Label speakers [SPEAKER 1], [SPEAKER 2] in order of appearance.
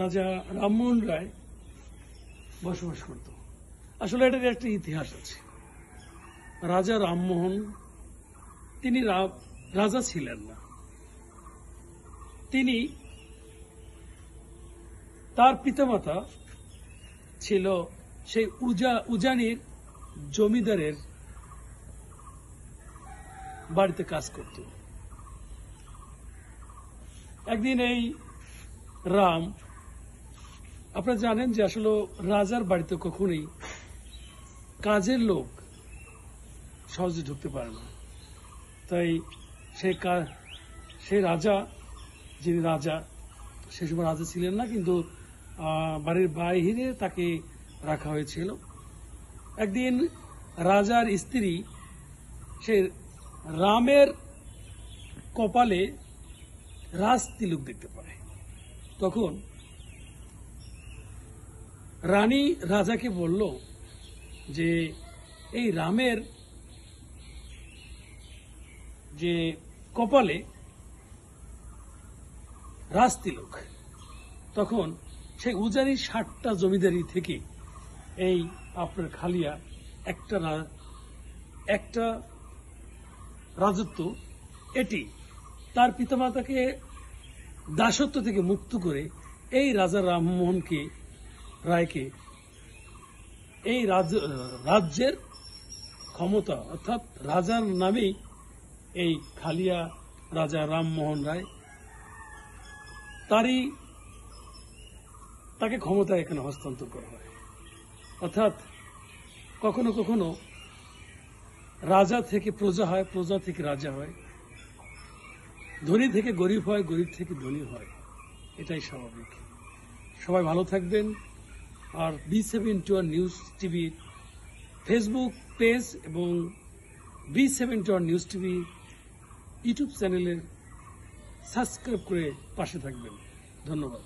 [SPEAKER 1] রাজা রামমোহন রায় বসবাস করত। আসলে এটার একটা ইতিহাস আছে। রাজা রামমোহন, তিনি রাজা ছিলেন না। তিনি তার পিতামাতা ছিল সেই উজা, উজানির জমিদারের বাড়িতে কাজ করত। একদিন এই রাম আপনারা জানেন যে আসলে রাজার বাড়িতে কখনোই কাজের লোক সহজে ঢুকতে পারে না। তাই সে সেই রাজা, যিনি রাজা, সে সময় রাজা ছিলেন না, কিন্তু বাড়ির বাইরে তাকে রাখা হয়েছিল। একদিন রাজার স্ত্রী, সে রামের কপালে রাজ তিলুক দেখতে পারে তখন রানী রাজাকে বলল যে, এই রামের যে কপালে রাজতিলক, তখন সেই উজানি ষাটটা জমিদারি থেকে এই আপনার খালিয়া একটা একটা রাজত্ব, এটি তার পিতামাতাকে দাসত্ব থেকে মুক্ত করে এই রাজা রামমোহনকে রায়কে। এই রাজ- রাজ্যের ক্ষমতা অর্থাৎ রাজার নামেই এই খালিয়া রাজা রামমোহন রায় তারই, তাকে ক্ষমতা এখানে হস্তান্তর করা হয়। অর্থাৎ কখনো কখনো রাজা থেকে প্রজা হয়, প্রজা থেকে রাজা হয়। ধনী থেকে গরিব হয়, গরিব থেকে ধনী হয়। এটাই স্বাভাবিক। সবাই ভালো থাকবেন। আর বি সেভেন টু নিউজ টিভির ফেসবুক পেজ এবং B seven two news TV YouTube চ্যানেলের সাবস্ক্রাইব করে পাশে থাকবেন। ধন্যবাদ।